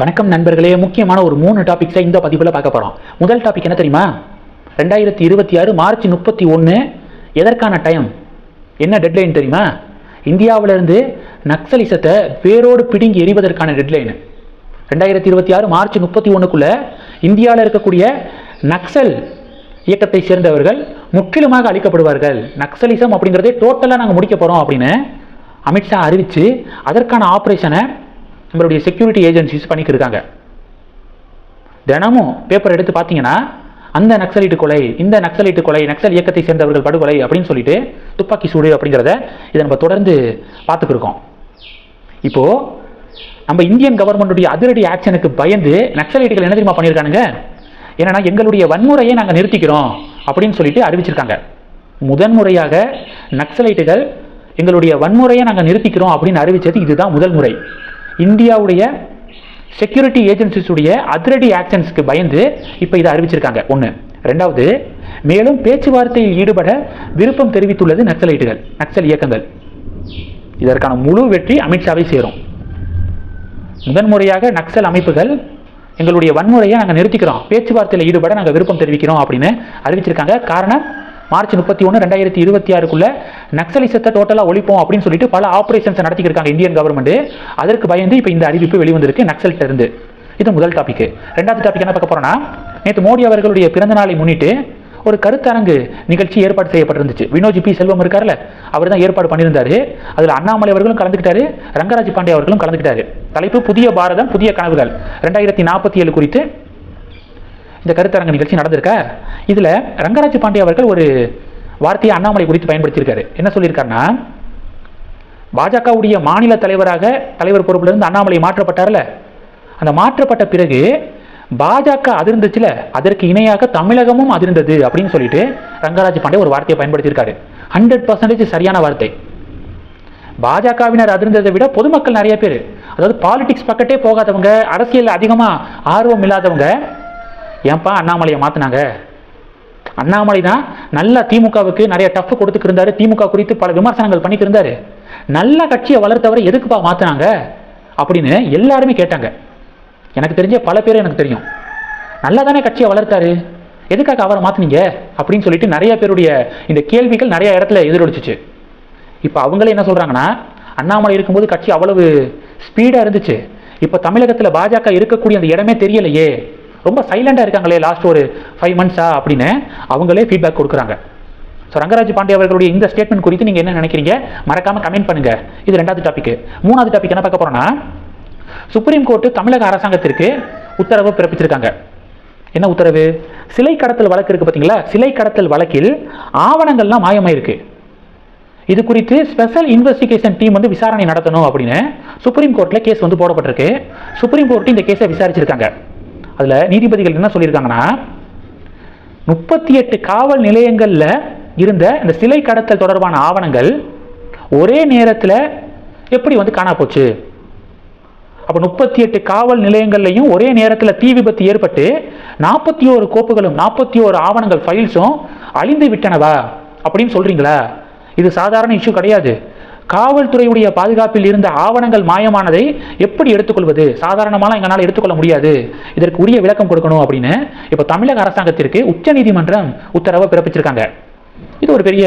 வணக்கம் நண்பர்களே முக்கியமான ஒரு மூணு டாபிக்ஸை இந்த பதிவில் பார்க்க போகிறோம் முதல் டாபிக் என்ன தெரியுமா? ரெண்டாயிரத்தி இருபத்தி ஆறு மார்ச் முப்பத்தி ஒன்று எதற்கான டைம் என்ன டெட்லைன் தெரியுமா? இந்தியாவிலிருந்து நக்சலிசத்தை வேரோடு பிடுங்கி எறிவதற்கான டெட்லைன் ரெண்டாயிரத்தி இருபத்தி ஆறு மார்ச் முப்பத்தி ஒன்றுக்குள்ளே இந்தியாவில் இருக்கக்கூடிய நக்சல் இயக்கத்தை சேர்ந்தவர்கள் முற்றிலுமாக அழிக்கப்படுவார்கள். நக்சலிசம் அப்படிங்கிறதே டோட்டலாக நாங்கள் முடிக்க போகிறோம் அப்படின்னு அமித்ஷா அறிவித்து அதற்கான ஆப்ரேஷனை நம்மளுடைய செக்யூரிட்டி ஏஜென்சிஸ் பண்ணிக்கிட்டு இருக்காங்க தினமும் பேப்பர் எடுத்து பார்த்தீங்கன்னா அந்த நக்சலைட்டு கொலை இந்த நக்சலைட்டு கொலை நக்சல் இயக்கத்தை சேர்ந்தவர்கள் படுகொலை அப்படின்னு சொல்லிட்டு துப்பாக்கி சூடு அப்படிங்கிறத இதை நம்ம தொடர்ந்து பார்த்துக்கிருக்கோம். இப்போது நம்ம இந்தியன் கவர்மெண்ட்டுடைய அதிரடி ஆக்ஷனுக்கு பயந்து நக்சலைட்டுகள் என்ன தெரியுமா பண்ணியிருக்கானுங்க? ஏன்னா எங்களுடைய வன்முறையை நாங்கள் நிறுத்திக்கிறோம் அப்படின்னு சொல்லிட்டு அறிவிச்சிருக்காங்க. முதன்முறையாக நக்சலைட்டுகள் எங்களுடைய வன்முறையை நாங்கள் நிறுத்திக்கிறோம் அப்படின்னு அறிவித்தது இதுதான் முதல் முறை. இந்தியாவுடைய செக்யூரிட்டி ஏஜென்சிஸுடைய அதிரடி ஆக்ஷன்ஸ்க்கு பயந்து இப்போ இதை அறிவிச்சிருக்காங்க. ஒன்று ரெண்டாவது மேலும் பேச்சுவார்த்தையில் ஈடுபட விருப்பம் தெரிவித்துள்ளது நக்சலைட்டுகள் நக்சல் இயக்கங்கள். இதற்கான முழு வெற்றி அமித்ஷாவை சேரும். முதன்முறையாக நக்சல் அமைப்புகள் எங்களுடைய வன்முறையை நாங்கள் நிறுத்திக்கிறோம். பேச்சுவார்த்தையில் ஈடுபட நாங்கள் விருப்பம் தெரிவிக்கிறோம் அப்படின்னு அறிவிச்சிருக்காங்க. காரணம் மார்ச் முப்பத்தி ஒன்று ரெண்டாயிரத்தி இருபத்தி ஆறுக்குள்ள நக்சலிசத்தை டோட்டலாக ஒழிப்போம் அப்படின்னு சொல்லிட்டு பல ஆப்ரேஷன்ஸை நடத்திருக்காங்க இந்தியன் கவர்மெண்ட் அதற்கு பயந்து இப்போ இந்த அறிவிப்பு வெளிவந்திருக்கு நக்சல்கிட்ட இருந்து இது முதல் டாபிக் ரெண்டாவது டாபிக் என்ன பார்க்க போறோம்னா நேற்று மோடி அவர்களுடைய பிறந்த நாளை முன்னிட்டு ஒரு கருத்தரங்கு நிகழ்ச்சி ஏற்பாடு செய்யப்பட்டிருந்துச்சு. வினோஜ் பி. செல்வம் இருக்கார்ல அவர் தான் ஏற்பாடு பண்ணியிருந்தாரு. அதில் அண்ணாமலை அவர்களும் கலந்துக்கிட்டாரு ரங்கராஜ் பாண்டே அவர்களும் கலந்துக்கிட்டாரு. தலைப்பு புதிய பாரதம் புதிய கனவுகள். ரெண்டாயிரத்தி நாற்பத்தி ஏழு குறித்து இந்த கருத்தரங்க நிகழ்ச்சி நடந்திருக்க? இதில் ரங்கராஜ் பாண்டே அவர்கள் ஒரு வார்த்தையை அண்ணாமலை குறித்து பயன்படுத்தியிருக்காரு. என்ன சொல்லியிருக்காருன்னா பாஜகவுடைய மாநில தலைவராக தலைவர் பொறுப்பிலிருந்து அண்ணாமலை மாற்றப்பட்டார்ல. அந்த மாற்றப்பட்ட பிறகு பாஜக அதிர்ந்துச்சுல அதற்கு இணையாக தமிழகமும் அதிர்ந்தது அப்படின்னு சொல்லிட்டு ரங்கராஜ் பாண்டே ஒரு வார்த்தையை பயன்படுத்தியிருக்காரு. ஹண்ட்ரட் பர்சன்டேஜ் சரியான வார்த்தை. பாஜகவினர் அதிர்ந்ததை விட பொதுமக்கள் நிறைய பேர் அதாவது பாலிடிக்ஸ் பக்கத்தே போகாதவங்க அரசியல் அதிகமாக ஆர்வம் இல்லாதவங்க ஏன்பா அண்ணாமலையை மாற்றினாங்க அண்ணாமலை தான் நல்லா திமுகவுக்கு நிறைய டஃப் கொடுத்துக்கிருந்தாரு திமுக குறித்து பல விமர்சனங்கள் பண்ணிக்கிருந்தாரு நல்ல கட்சியை வளர்த்தவரை எதுக்குப்பா மாற்றினாங்க அப்படின்னு எல்லாருமே கேட்டாங்க. எனக்கு தெரிஞ்ச பல பேர் எனக்கு தெரியும். நல்லா தானே கட்சியை வளர்த்தாரு? எதுக்காக அவரை மாற்றினீங்க அப்படின்னு சொல்லிட்டு நிறைய பேருடைய இந்த கேள்விகள் நிறைய இடத்துல எதிரொலிச்சிச்சு. இப்போ அவங்களே என்ன சொல்கிறாங்கன்னா அண்ணாமலை இருக்கும்போது கட்சி அவ்வளவு ஸ்பீடாக இருந்துச்சு. இப்போ தமிழகத்தில் பாஜக இருக்கக்கூடிய அந்த இடமே தெரியலையே. ரொம்ப சைலண்டாக இருக்காங்களே லாஸ்ட் ஒரு ஃபைவ் மந்த்ஸா அப்படின்னு அவங்களே ஃபீட்பேக் கொடுக்குறாங்க. ஸோ ரங்கராஜ் பாண்டே அவர்களுடைய இந்த ஸ்டேட்மெண்ட் குறித்து நீங்கள் என்ன நினைக்கிறீங்க? மறக்காமல் கமெண்ட் பண்ணுங்கள் இது ரெண்டாவது டாபிக் மூணாவது டாபிக் என்ன பார்க்க போகிறோன்னா சுப்ரீம் கோர்ட்டு தமிழக அரசாங்கத்திற்கு உத்தரவு பிறப்பிச்சிருக்காங்க. என்ன உத்தரவு? சிலை கடத்தல் வழக்கு இருக்குது பார்த்தீங்களா? சிலை கடத்தல் வழக்கில் ஆவணங்கள்லாம் மாயமாயிருக்கு. இது குறித்து ஸ்பெஷல் இன்வெஸ்டிகேஷன் டீம் வந்து விசாரணை நடத்தணும் அப்படின்னு சுப்ரீம் கோர்ட்டில் கேஸ் வந்து போடப்பட்டிருக்கு. சுப்ரீம் கோர்ட் இந்த கேஸை விசாரிச்சிருக்காங்க. அதில் நீதிபதிகள் என்ன சொல்லியிருக்காங்கன்னா முப்பத்தி எட்டு காவல் நிலையங்களில் இருந்த இந்த சிலை கடத்தல் தொடர்பான ஆவணங்கள் ஒரே நேரத்தில் எப்படி வந்து காணா போச்சு? அப்போ முப்பத்தி எட்டு காவல் நிலையங்கள்லையும் ஒரே நேரத்தில் தீ விபத்து ஏற்பட்டு நாற்பத்தி ஓரு கோப்புகளும் நாற்பத்தி ஓரு ஆவணங்கள் ஃபைல்ஸும் அழிந்து விட்டனவா? அப்படின்னு சொல்கிறீங்களா இது சாதாரண இஷ்யூ கிடையாது. காவல்துறையுடைய பாதுகாப்பில் இருந்த ஆவணங்கள் மாயமானதை எப்படி எடுத்துக்கொள்வது? சாதாரணமாலாம் எங்களால் எடுத்துக்கொள்ள முடியாது. இதற்கு உரிய விளக்கம் கொடுக்கணும் அப்படின்னு இப்போ தமிழக அரசாங்கத்திற்கு உச்சநீதிமன்றம் உத்தரவை பிறப்பிச்சிருக்காங்க. இது ஒரு பெரிய